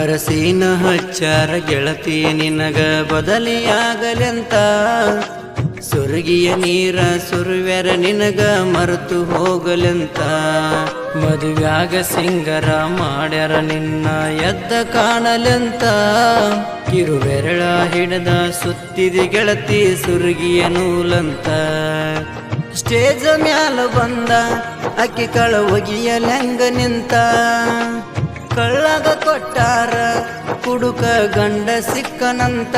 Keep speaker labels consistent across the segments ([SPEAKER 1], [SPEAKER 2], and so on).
[SPEAKER 1] ಅರಸಿನ ಹಚ್ಚಾರ ಗೆಳತಿ ನಿನಗ ಬದಲಿಯಾಗಲೆಂತ? ಸುರುಗಿಯ ನೀರ ಸುರುವೆರ ನಿನಗ ಮರೆತು ಹೋಗಲೆಂತ? ಮದುವ್ಯಾಗ ಸಿಂಗರ ಮಾಡ್ಯಾರ ನಿನ್ನ ಎದ್ದ ಕಾಣಲೆಂತ? ಕಿರುಬೆರಳ ಹಿಡದ ಸುತ್ತಿದಿ ಗೆಳತಿ ಸುರುಗಿಯ ನೂಲಂತ? ಸ್ಟೇಜ್ ಮ್ಯಾಲ ಬಂದ ಅಕ್ಕಿ ಕಳ ಒಗಿಯಲೆಂಗ ನಿಂತ? ಕಳ್ಳಗ ಕೊಟ್ಟಾರ, ಕುಡುಕ ಗಂಡ ಸಿಕ್ಕನಂತ.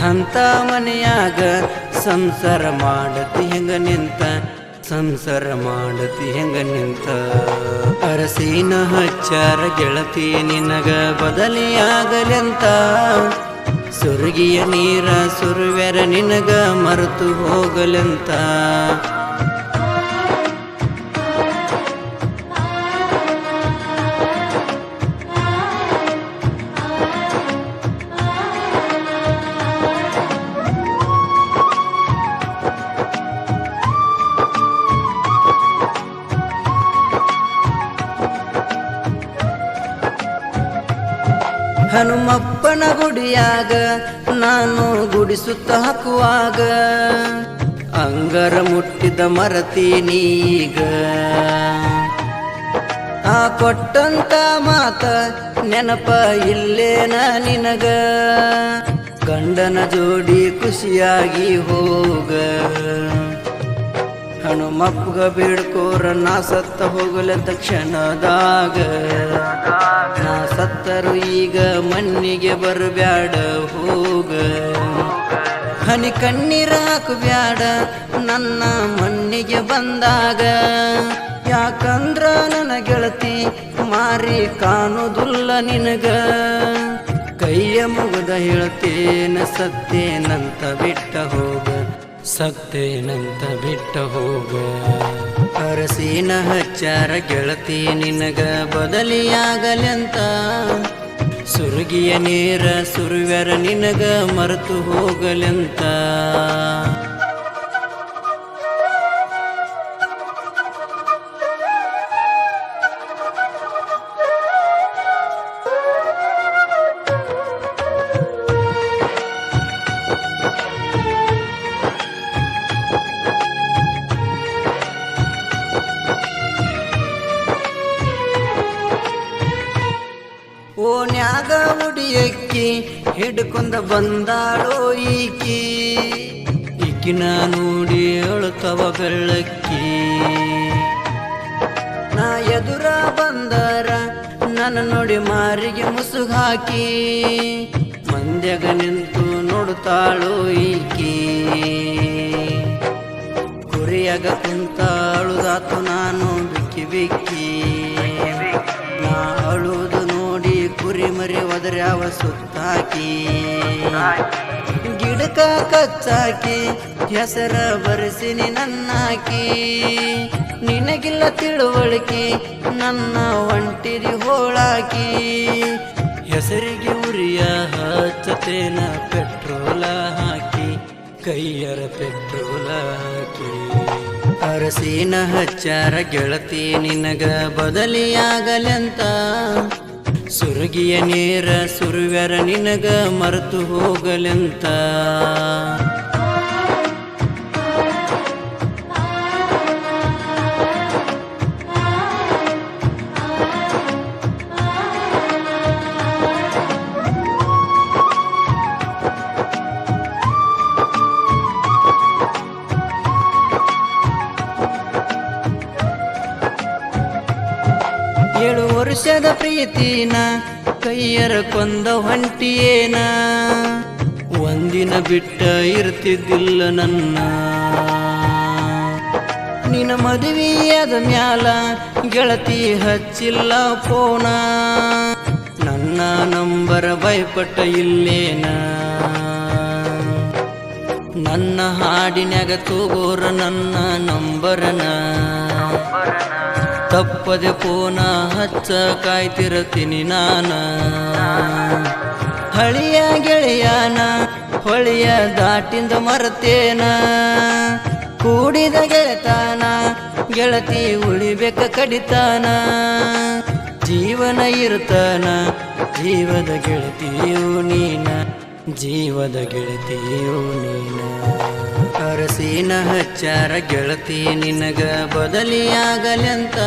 [SPEAKER 1] ಅಂತ ಮನೆಯಾಗ ಸಂಸಾರ ಮಾಡತಿ ಹೆಂಗ ನಿಂತ. ಸಂಸಾರ ಮಾಡತಿ ಹೆಂಗ ನಿಂತ. ಅರಸಿನ ಹಚ್ಚಾರ ಗೆಳತಿ ನಿನಗ ಬದಲಿಯಾಗಲೆಂತ. ಸುರುಗಿಯ ನೀರ ಸುರುವೆರ ನಿನಗ ಮರೆತು ಹೋಗಲೆಂತ. ಹನುಮಪ್ಪನ ಗುಡಿಯಾಗ ನಾನು ಗುಡಿಸುತ್ತ ಹಾಕುವಾಗ. ಅಂಗರ ಮುಟ್ಟಿದ ಮರತೀನೀಗ ಆ ಕೊಟ್ಟಂತ ಮಾತ ನೆನಪ ಇಲ್ಲೇನ ನಿನಗ. ಗಂಡನ ಜೋಡಿ ಖುಷಿಯಾಗಿ ಹೋಗ. ಹನುಮಪ್ಪಗ ಬೇಡ್ಕೋರ ನಾ ಸತ್ತ ಹೋಗಲ ತಕ್ಷಣದಾಗ ಸತ್ತರು ಈಗ ಮಣ್ಣಿಗೆ ಬರಬ್ಯಾಡ, ಹೋಗ. ಹನಿ ಕಣ್ಣೀರಾಕು ಬ್ಯಾಡ ನನ್ನ ಮಣ್ಣಿಗೆ ಬಂದಾಗ. ಯಾಕಂದ್ರ ನನ್ನ ಗೆಳತಿ ಮಾರಿ ಕಾಣುವುದಿಲ್ಲ ನಿನಗ. ಕೈಯ ಮುಗದ ಹೇಳ್ತೇನ, ಸತ್ತೇನಂತ ಬಿಟ್ಟ ಹೋಗ. ಸತ್ತೇನಂತ ಬಿಟ್ಟ ಹೋಗ. ಅರಸಿನ ಹಚ್ಚಾರ ಗೆಳತಿ ನಿನಗ, ಬದಲಿಯಾಗಲೆಂತ ಸುರುಗಿಯ ನೇರ ಸುರುವರ ನಿನಗ ಮರೆತು ಹೋಗಲೆಂತ? ಓನ್ಯಾಗ ಉಡಿಯಕ್ಕಿ ಹಿಡ್ಕೊಂಡ ಬಂದಾಳೋ ಈಕಿ. ಈಕಿನ ನೋಡಿ ಅಳುತ್ತವ ಬೆಳ್ಳಕ್ಕಿ. ನಾ ಎದುರ ಬಂದರ, ನನ್ನ ನೋಡಿ ಮಾರಿಗೆ ಮುಸುಗ್ ಹಾಕಿ. ಮಂದ್ಯಾಗ ನಿಂತು ನೋಡುತ್ತಾಳೋ ಈಕಿ. ಕುರಿಯಾಗ ಕುಂತ ಅಳುದಾತು ನಾನು ಬಿಕ್ಕಿ ಬಿಕ್ಕಿ. ಮರಿ ಒದರ್ಯಾವ ಸುತ್ತಾಕಿ. ಗಿಡಕ ಕಚ್ಚಾಕಿ ಹೆಸರ ಬರೆಸಿನಿ ನನ್ನಾಕಿ. ನಿನಗಿಲ್ಲ ತಿಳುವಳಿಕೆ ನನ್ನ ಒಂಟಿರಿ ಹೋಳಾಕಿ. ಹೆಸರಿಗೆ ಉರಿಯ ಹಚ್ಚತೇನ ಪೆಟ್ರೋಲ ಹಾಕಿ ಕೈಯರ ಪೆಟ್ರೋಲ ಹಾಕಿ. ಅರಸಿನ ಹಚ್ಚಾರ ಗೆಳತಿ ನಿನಗ ಬದಲಿಯಾಗಲೆಂತ? ಸುರುಗಿಯ ನೀರ ಸುರುವೆರ ನಿನಗ ಮರೆತು ಹೋಗಲೆಂತ. ಏಳು ವರ್ಷದ ಪ್ರೀತಿನ ಕೈಯರ ಕೊಂದ ಹೊಂಟಿಯೇನ ಒಂದಿನ ಬಿಟ್ಟ ಇರ್ತಿದ್ದಿಲ್ಲ ನನ್ನ. ನಿನ್ನ ಮದುವೆಯಾದ ಮ್ಯಾಲ ಗೆಳತಿ ಹಚ್ಚಿಲ್ಲ ಫೋನ. ನನ್ನ ನಂಬರ ಭಯಪಟ್ಟ ಇಲ್ಲೇನ? ನನ್ನ ಹಾಡಿನ್ಯಾಗ ತಗೋರ ನನ್ನ ನಂಬರನ? ತಪ್ಪದೆ ಪೋನ ಹಚ್ಚ ಕಾಯ್ತಿರತೀನಿ ನಾನ. ಹಳಿಯ ಗೆಳೆಯನ, ಹೊಳಿಯ ದಾಟಿಂದ ಮರತೇನ. ಕೂಡಿದ ಗೆಳೆತಾನ, ಗೆಳತಿ ಉಳಿಬೇಕ ಕಡಿತಾನ. ಜೀವನ ಇರ್ತಾನ, ಜೀವದ ಗೆಳತಿಯು ನೀನ. ಜೀವದ ಗೆಳತಿಯು ನೀನ. ಅರಸಿನ ಹಚ್ಚಾರ ಗೆಳತಿ ನಿನಗ ಬದಲಿಯಾಗಲೆಂತ?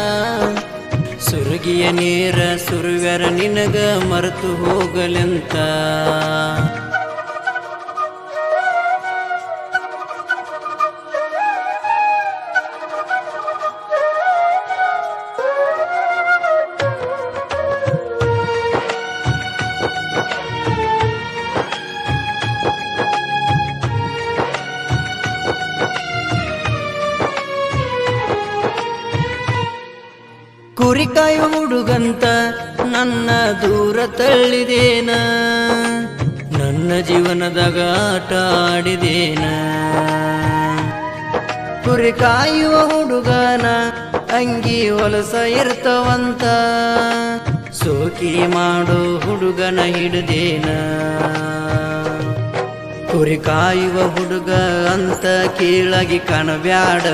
[SPEAKER 1] ಸುರುಗಿಯ ನೀರ ಸುರುವರ ನಿನಗ ಮರೆತು ಹೋಗಲೆಂತ? ಕಾಯುವ ಹುಡುಗಂತ, ನನ್ನ ದೂರ ತಳ್ಳಿದೇನ? ನನ್ನ ಜೀವನದಾಗ ಆಟ ಆಡಿದೇನ ಕುರಿ ಕಾಯುವ ಹುಡುಗನ, ಅಂಗಿ ಹೊಲಸ ಇರ್ತವಂತ? ಸೋಕಿ ಮಾಡೋ ಹುಡುಗನ ಹಿಡ್ದೇನ? ಕುರಿ ಕಾಯುವ ಹುಡುಗ ಅಂತ ಕೀಳಾಗಿ ಕಾಣಬ್ಯಾಡ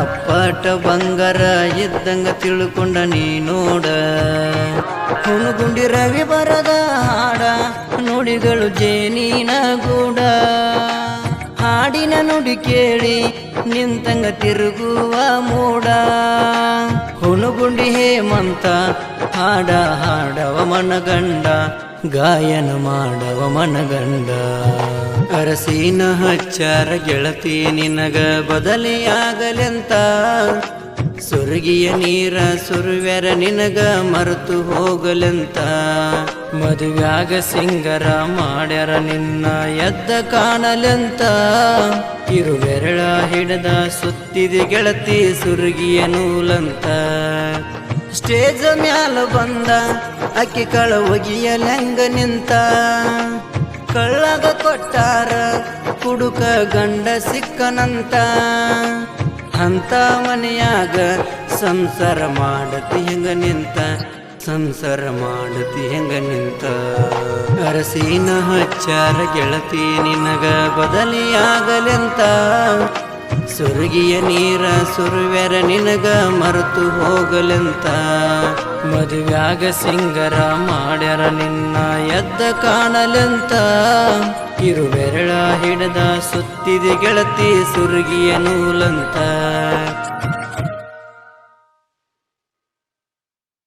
[SPEAKER 1] ಅಪ್ಪಟ ಬಂಗಾರ ಇದ್ದಂಗ ತಿಳ್ಕೊಂಡ ನೀ ನೋಡ ಹುಣಗುಂಡಿ ರವಿ ಬರದ ಹಾಡ, ನುಡಿಗಳು ಜೇನಿನ ಗೂಡ. ಹಾಡಿನ ನುಡಿ ಕೇಳಿ ನಿಂತಂಗ ತಿರುಗುವ ಮೂಡ. ಹುಣಗುಂಡಿ ಹೇಮಂತ ಹಾಡ ಹಾಡವ ಮನಗಂಡ. ಗಾಯನ ಮಾಡವ ಮನಗಂಡ. ಅರಸಿನ ಹಚ್ಚಾರ ಗೆಳತಿ ನಿನಗ ಬದಲಿಯಾಗಲೆಂತ. ಸುರುಗಿಯ ನೀರ ಸುರುವೆರ ನಿನಗ ಮರೆತು ಹೋಗಲೆಂತ. ಮದುವ್ಯಾಗ ಸಿಂಗರ ಮಾಡ್ಯಾರ ನಿನ್ನ ಎದ್ದ ಕಾಣಲೆಂತ. ಇರುವೆರಳ ಹಿಡದ ಸುತ್ತಿದೆ ಗೆಳತಿ ಸುರುಗಿಯ ನೂಲಂತ. ಸ್ಟೇಜ್ ಮ್ಯಾಲ ಬಂದ ಅಕ್ಕಿ ಕಳ ಒಗಿಯಲೆಂಗ ನಿಂತ. ಕಳ್ಳಗ ಕೊಟ್ಟಾರ ಕುಡುಕ ಗಂಡ ಸಿಕ್ಕನಂತ. ಅಂತ ಮನೆಯಾಗ ಸಂಸಾರ ಮಾಡತಿ ಹೆಂಗ ನಿಂತ. ಸಂಸಾರ ಮಾಡತಿ ಹೆಂಗ ನಿಂತ. ಅರಸಿನ ಹಚ್ಚಾರ ಗೆಳತಿ ನಿನಗ ಬದಲಿಯಾಗಲೆಂತ. ಸುರುಗಿಯ ನೀರ ಸುರುವೆರ ನಿನಗ ಮರೆತು ಹೋಗಲೆಂತ. ಮದುವ್ಯಾಗ ಸಿಂಗರ ಮಾಡ್ಯರ ನಿನ್ನ ಎದ್ದ ಕಾಣಲೆಂತ. ಇರುವೆರಳ ಹಿಡದ ಸುತ್ತಿದೆ ಗೆಳತಿ ಸುರುಗಿಯ ನೂಲಂತ.